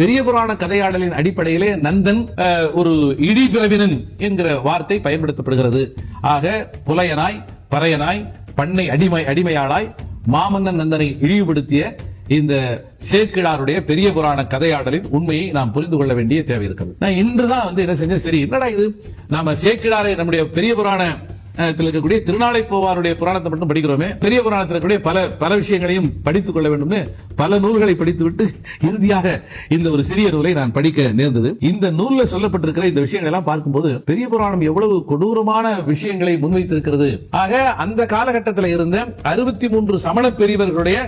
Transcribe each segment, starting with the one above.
பெரிய புராண கதையாடலின் அடிப்படையிலே நந்தன் ஒரு இடிபிரவினன் என்கிற வார்த்தை பயன்படுத்தப்படுகிறது. ஆக புலையனாய் பறையனாய் பண்ணை அடிமை அடிமையாளாய் மாமன்னன் நந்தனை இழிவுபடுத்திய இந்த சேக்கிழாருடைய பெரிய புராண கதையாடலின் உண்மையை நாம் புரிந்து கொள்ள வேண்டிய தேவை இருக்கிறது. நான் இன்றுதான் வந்து என்ன செஞ்சேன்? சரி என்னடா இது? நாம சேக்கிழாரை நம்முடைய பெரிய புராண இருக்கக்கூடிய திருநாளை போவாருடைய புராணத்தை மட்டும் படிக்கிறோமே பெரிய புராணத்தில் இருக்கக்கூடிய பல பல விஷயங்களையும் படித்துக் கொள்ள வேண்டும்னு பல நூல்களை படித்துவிட்டு இறுதியாக இந்த ஒரு சிறிய நூலை நான் படிக்க நேர்ந்தது. இந்த நூல்ல சொல்லப்பட்டிருக்கிற இந்த விஷயங்கள் எல்லாம் பார்க்கும்போது பெரிய புராணம் எவ்வளவு கொடூரமான விஷயங்களை முன்வைத்திருக்கிறது. ஆக அந்த காலகட்டத்தில் இருந்த அறுபத்தி மூன்று சமண பெரியவர்களுடைய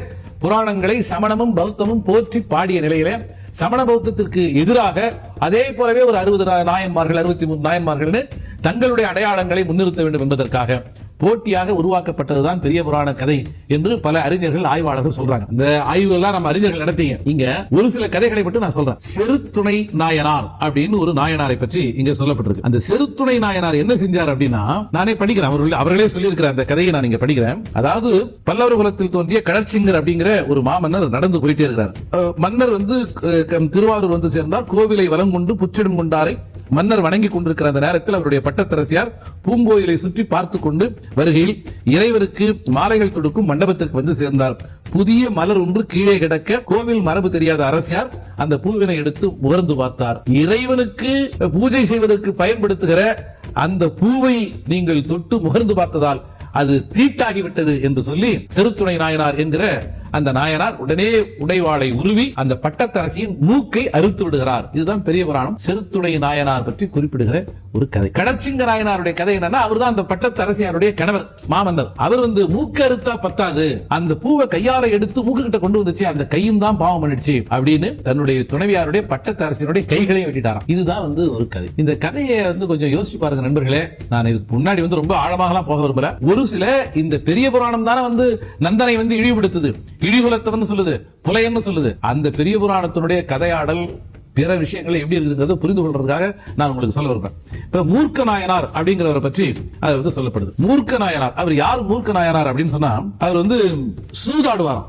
புராணங்களை சமணமும் பௌத்தமும் போற்றி பாடிய நிலையில சமண பௌத்தத்திற்கு எதிராக அதே போலவே ஒரு அறுபது நாயன்மார்கள் அறுபத்தி மூணு நாயன்மார்கள்னு தங்களுடைய அடையாளங்களை முன்னிறுத்த வேண்டும் என்பதற்காக போட்டியாக உருவாக்கப்பட்டதுதான் பெரிய புராண கதை என்று பல அறிஞர்கள் ஆய்வாளர்கள் சொல்றாங்க. இந்த ஆய்வுகள்லாம் நம்ம அறிஞர்கள் நடத்தீங்க. இங்க ஒரு சில கதைகளை மட்டும் நான் சொல்றேன். செருத்துணை நாயனார் அப்படின்னு ஒரு நாயனாரை பற்றி இங்க சொல்லப்பட்டிருக்கு. அந்த செருத்துணை நாயனார் என்ன செஞ்சார் அப்படின்னா நானே படிக்கிறேன். அவர்கள் அவர்களே சொல்லியிருக்கிற அந்த கதையை நான் இங்க படிக்கிறேன். அதாவது பல்லவர் குலத்தில் தோன்றிய கடற்சிங்கர் அப்படிங்கிற ஒரு மாமன்னர் நடந்து போயிட்டே இருக்கிறார். மன்னர் வந்து திருவாரூர் வந்து சேர்ந்தார். கோவிலை வலம் கொண்டு புற்றிடும் கொண்டாரை மன்னர் வணங்கி கொண்டிருக்கிற அந்த நேரத்தில் அவருடைய பட்டத்தரசியார் பூங்கோயிலை சுற்றி பார்த்து கொண்டு வருகையில் இறைவருக்கு மாலைகள் தொடுக்கும் மண்டபத்திற்கு வந்து சேர்ந்தார். புதிய மலர் ஒன்று கீழே கிடக்க கோவில் மரபு தெரியாத அரசியார் அந்த பூவினை எடுத்து முகர்ந்து பார்த்தார். இறைவனுக்கு பூஜை செய்வதற்கு பயன்படுத்துகிற அந்த பூவை நீங்கள் தொட்டு முகர்ந்து பார்த்ததால் அது தீட்டாகிவிட்டது என்று சொல்லி செருத்துணை நாயனார் என்கிற அந்த நாயனார் உடனே உடைவாளை உருவி அந்த பட்டத்தரசியின் மூக்கை அறுத்து விடுகிறார். இதுதான் பெரிய புராணம். செருத்துடை நாயனார் பற்றி குறிப்பிடுகிற ஒரு கதை. கடற்சிங்க நாயனாருடைய கதை என்னன்னா அவர்தான் அந்த பட்டத்தரசியாருடைய கணவர் மாமன்னர். அவர் வந்து மூக்கு அறுத்தா பத்தாது. அந்த பூவை கையால எடுத்து மூக்கு கிட்ட கொண்டு வந்துச்சு. அந்த கையும் தான் பாவம் பண்ணிடுச்சு அப்படின்னு தன்னுடைய துணைவியாருடைய பட்டத்தரசியருடைய கைகளையும் வெட்டிட்டாராம். இதுதான் வந்து ஒரு கதை. இந்த கதையை வந்து கொஞ்சம் யோசிச்சு பாருங்க நண்பர்களே. நான் இதுக்கு முன்னாடி வந்து ரொம்ப ஆழமாக போக விரும்பல. ஒரு சில இந்த பெரிய புராணம் தானே வந்து நந்தனை வந்து இழிவுபடுத்துது. இழிகுலத்தை சொல்லுது புலையன்னு சொல்லுது. அந்த பெரிய புராணத்தினுடைய கதையாடல் பிற விஷயங்களை எப்படி இருக்குங்கிறத புரிந்து கொள்றதுக்காக நான் உங்களுக்கு சொல்ல வருவேன் இப்ப மூர்க்க நாயனார் அப்படிங்கிறவரை பற்றி அது வந்து சொல்லப்படுது. மூர்க்க நாயனார் அவர் யார் மூர்க்க நாயனார் அப்படின்னு சொன்னா அவர் வந்து சூதாடுவாராம்.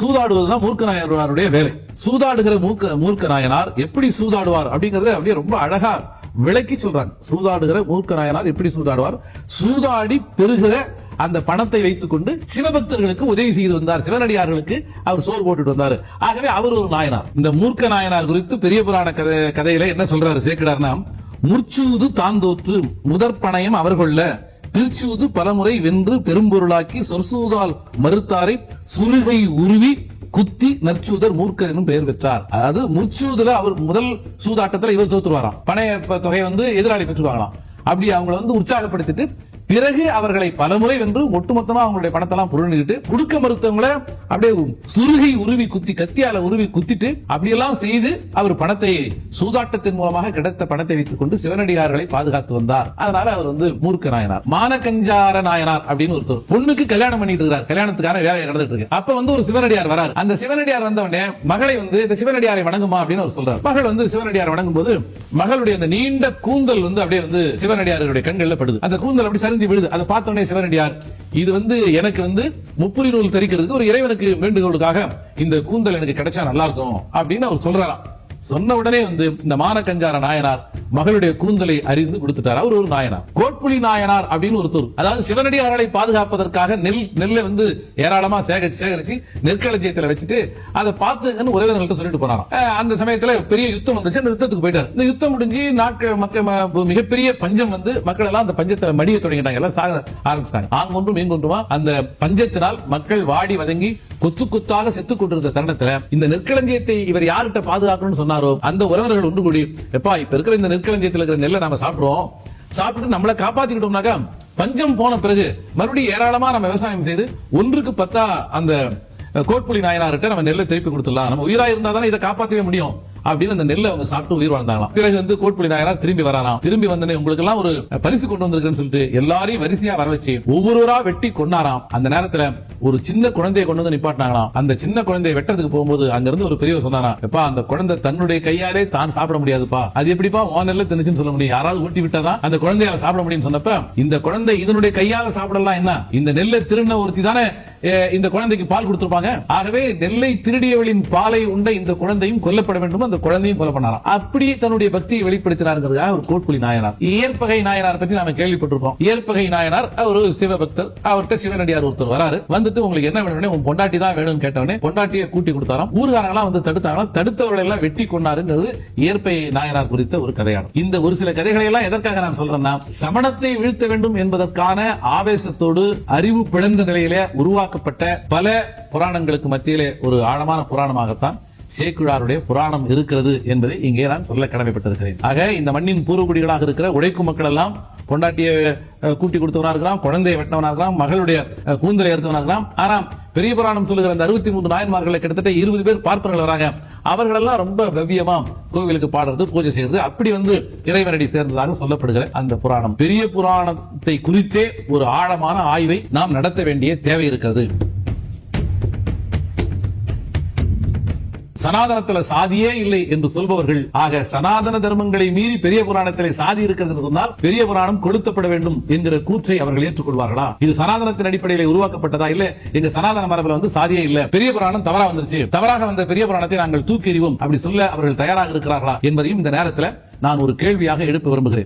சூதாடுவதுதான் மூர்க்க நாயனாருடைய வேலை. சூதாடுகிற மூர்க்க மூர்க்க நாயனார் எப்படி சூதாடுவார் அப்படிங்கறத அப்படியே ரொம்ப அழகா விளக்கி சொல்றாங்க. சூதாடுகிற மூர்க்க நாயனார் எப்படி சூதாடுவார்? சூதாடி பெறுகிற அந்த பணத்தை வைத்துக் கொண்டு சிவபக்தர்களுக்கு உதவி செய்து வந்தார். சிவனடியார்களுக்கு அவர் சோறு போட்டுட்டு வந்தார். ஆகவே அவர் ஒரு நாயனார். இந்த மூர்க்க நாயனார் குறித்து பெரிய புராண கதை கதையில என்ன சொல்றாரு சேர்க்கிறார்னா முற்சூது தாந்தோற்று முதற்பணயம் அவர்கள பிரிச்சூது பலமுறை வென்று பெரும்பொருளாக்கி சொர்சூதால் மறுத்தாரை சுருகை உருவி குத்தி நற்சூதர் மூர்க்கர் என்னும் பெயர் பெற்றார். அதாவது முற்சூதுல அவர் முதல் சூதாட்டத்துல இவர் தோத்துருவாராம். பணைய தொகை வந்து எதிராளி பெற்றுவாங்களாம். அப்படி அவங்கள வந்து உற்சாகப்படுத்திட்டு பிறகு அவர்களை பலமுறை வென்று ஒட்டுமொத்தமா அவங்களுடைய பணத்தெல்லாம் புரண்டுகிட்டு கொடுக்க மறுத்தவங்கள அப்படியே சுருகை உருவி குத்தி கத்தியால உருவி குத்திட்டு அப்படியெல்லாம் செய்து அவர் பணத்தை சூதாட்டத்தின் மூலமாக கிடைத்த பணத்தை வைத்துக் கொண்டு சிவனடியார்களை பாதுகாத்து வந்தார். அதனால அவர் வந்து மூர்க்க நாயனார் மானகஞ்சார நாயனார் அப்படின்னு ஒருத்தர் பொண்ணுக்கு கல்யாணம் பண்ணிட்டு இருக்கிறார். கல்யாணத்துக்கான வேலை நடந்துட்டு இருக்கு. அப்ப வந்து ஒரு சிவனடியார் வரார். அந்த சிவனடியார் வந்த உடனே மகளை வந்து இந்த சிவனடியாரை வணங்குமா அப்படின்னு அவர் சொல்றார். மகள் வந்து சிவனடியார் வணங்கும் போது மகளுடைய அந்த நீண்ட கூந்தல் வந்து அப்படியே வந்து சிவனடியாருடைய கண்கள்ல படுது. அந்த கூந்தல் அப்படி சரிஞ்சு விழுது. அதை பார்த்த உடனே சிவனடியார் இது வந்து எனக்கு வந்து முப்புரி நூல் தெரிக்கிறதுக்கு ஒரு இறைவனுக்கு வேண்டுகோளுக்காக இந்த கூந்தல் எனக்கு கிடைச்சா நல்லா இருக்கும் அப்படின்னு அவர் சொல்றாராம். சொன்ன உடனே வந்து இந்த மானக்கஞ்சார நாயனார் மகளுடைய கூந்தலை அறிந்து கொடுத்துட்டார். அவர் ஒரு நாயனார். கோட்புலி நாயனார் அப்படின்னு ஒருத்தர் அதாவது சிவனடியார்களை பாதுகாப்பதற்காக நெல் நெல்லை வந்து ஏராளமா சேகரிச்சு சேகரிச்சு நெற்களஞ்சியத்துல வச்சுட்டு அதை பார்த்துன்னு உறவினர்கள்ட்ட சொல்லிட்டு போனாராம். அந்த சமயத்துல பெரிய யுத்தம் வந்துச்சு. அந்த யுத்தத்துக்கு போயிட்டார். இந்த யுத்தம் முடிஞ்சு நாட்கள் மக்கள் ம- மிகப்பெரிய பஞ்சம் வந்து மக்கள் எல்லாம் அந்த பஞ்சத்தை மடிய தொடங்கிட்டாங்க. எல்லாம் சாக ஆரம்பிச்சிட்டாங்க. ஆங்கொன்றும் இங்கொன்றுமா அந்த பஞ்சத்தினால் மக்கள் வாடி வதங்கி கொத்து கொத்தாக செத்து கொண்டிருந்த தருணத்துல இந்த நெற்களஞ்சியத்தை இவர் யார்கிட்ட பாதுகாக்கணும்னு சொன்னாரோ அந்த உறவினர்கள் ஒன்று கூடி எப்பா இப்ப இருக்கிற இந்த நெற்களஞ்சியத்தில் இருக்கிற நெல்லை நாம சாப்பிடுறோம் சாப்பிட்டு நம்மளை காப்பாத்திக்கிட்டோம்னாக்கா பஞ்சம் போன பிறகு மறுபடியும் ஏராளமா நம்ம விவசாயம் செய்து ஒன்றுக்கு பத்தா அந்த கோட்புலி நாயனார்கிட்ட நம்ம நெல்லை திருப்பி கொடுத்துடலாம். நம்ம உயிரா இருந்தா தானே இதை காப்பாற்றவே முடியும். அப்படின்னு அந்த நெல்லை அவங்க சாப்பிட்டு உயிர் வாழ்ந்தாங்களாம். பிறகு வந்து கோட்புலி நாயனார் திரும்பி வராராம். திரும்பி வந்தனே உங்களுக்கு எல்லாம் ஒரு பரிசு கொண்டு வந்திருக்குன்னு சொல்லிட்டு எல்லாரையும் வரிசையா வர வச்சு ஒவ்வொருவரா வெட்டி கொண்டாராம் அந்த நேரத்துல ஒரு சின்ன குழந்தையை கொண்டு வந்து நிப்பாட்டினாங்களாம். அந்த சின்ன குழந்தையை வெட்டுறதுக்கு போகும்போது அங்க இருந்து ஒரு பெரியவர் சொன்னாராம் எப்பா அந்த குழந்தை தன்னுடைய கையாலே தான் சாப்பிட முடியாதுப்பா. அது எப்படிப்பா உன் நெல்ல தின்னுச்சுன்னு சொல்ல முடியும்? யாராவது ஊட்டி விட்டாதான் அந்த குழந்தையால சாப்பிட முடியும்னு சொன்னப்ப இந்த குழந்தை இதனுடைய கையால சாப்பிடலாம் என்ன? இந்த நெல்லை திருண்ண ஒருத்தி தானே இந்த குழந்தைக்கு பால் கொடுத்திருப்பாங்க? ஆகவே நெல்லை திருடியவளின் பாலை உண்ட இந்த குழந்தையும் கொல்லப்பட வேண்டும்? அந்த குழந்தையும் கொலை பண்ணாராம். அப்படி தன்னுடைய பக்தியை வெளிப்படுத்தினாருங்கிறதுக்காக ஒரு கோட்புலி நாயனார். இயற்பகை நாயனார் பற்றி நாம கேள்விப்பட்டிருக்கோம் இயற்பகை நாயனார் அவர் ஒரு சிவபக்தர் அவர்கிட்ட சிவனடியார் ஒருத்தர் வராரு. வந்துட்டு உங்களுக்கு என்ன வேணும் உன் பொண்டாட்டி தான் வேணும்னு கேட்டவனே பொண்டாட்டியை கூட்டி கொடுத்தாராம். ஊர்காரங்களாம் வந்து தடுத்தாங்களாம் தடுத்தவர்களை எல்லாம் வெட்டி கொண்டாருங்கிறது இயற்பகை நாயனார் குறித்த ஒரு கதையாகும். இந்த ஒரு சில கதைகளை எல்லாம் எதற்காக நான் சொல்றேன்னா சமணத்தை வீழ்த்த வேண்டும் என்பதற்கான ஆவேசத்தோடு அறிவு பிழந்த நிலையிலே உருவாக்கப்பட்ட பல புராணங்களுக்கு மத்தியிலே ஒரு ஆழமான புராணமாகத்தான் சேக்குழாருடைய புராணம் இருக்கிறது என்பதை இங்கே நான் சொல்ல கடமைப்பட்டிருக்கிறேன். ஆக இந்த மண்ணின் பூர்வகுடிகளாக இருக்கிற உழைக்கும் மக்கள் எல்லாம் பொண்டாட்டிய கூட்டி கொடுத்தவனா இருக்கலாம் குழந்தையை வெட்டினவனா இருக்கலாம் மகளுடைய கூந்தலை எடுத்தவனாக இருக்கலாம். ஆனா பெரிய புராணம் சொல்லுகிற அந்த அறுபத்தி மூன்று நாயன்மார்களை கிட்டத்தட்ட இருபது பேர் பார்ப்பர்கள் வராங்க. அவர்களெல்லாம் ரொம்ப பவ்யமா கோவிலுக்கு பாடுறது பூஜை செய்யறது அப்படி வந்து இறைவனடி சேர்ந்ததாக சொல்லப்படுகிற அந்த புராணம். பெரிய புராணத்தை குறித்தே ஒரு ஆழமான ஆய்வை நாம் நடத்த வேண்டிய தேவை இருக்கிறது. சனாதனத்துல சாதியே இல்லை என்று சொல்பவர்கள் ஆக சனாதன தர்மங்களை மீறி பெரிய புராணத்திலே சாதி இருக்கிறது என்று சொன்னால் பெரிய புராணம் கொளுத்தப்பட வேண்டும் என்கிற கூற்றை அவர்கள் ஏற்றுக்கொள்வார்களா? இது சனாதனத்தின் அடிப்படையில் உருவாக்கப்பட்டதா இல்ல எங்க சனாதன மரபுல வந்து சாதியே இல்ல? பெரிய புராணம் தவறா வந்துருச்சு. தவறாக வந்த பெரிய புராணத்தை நாங்கள் தூக்கி எறிவோம். அப்படி சொல்ல அவர்கள் தயாராக இருக்கிறார்களா என்பதையும் இந்த நேரத்தில் நான் ஒரு கேள்வியாக எழுப்ப விரும்புகிறேன்.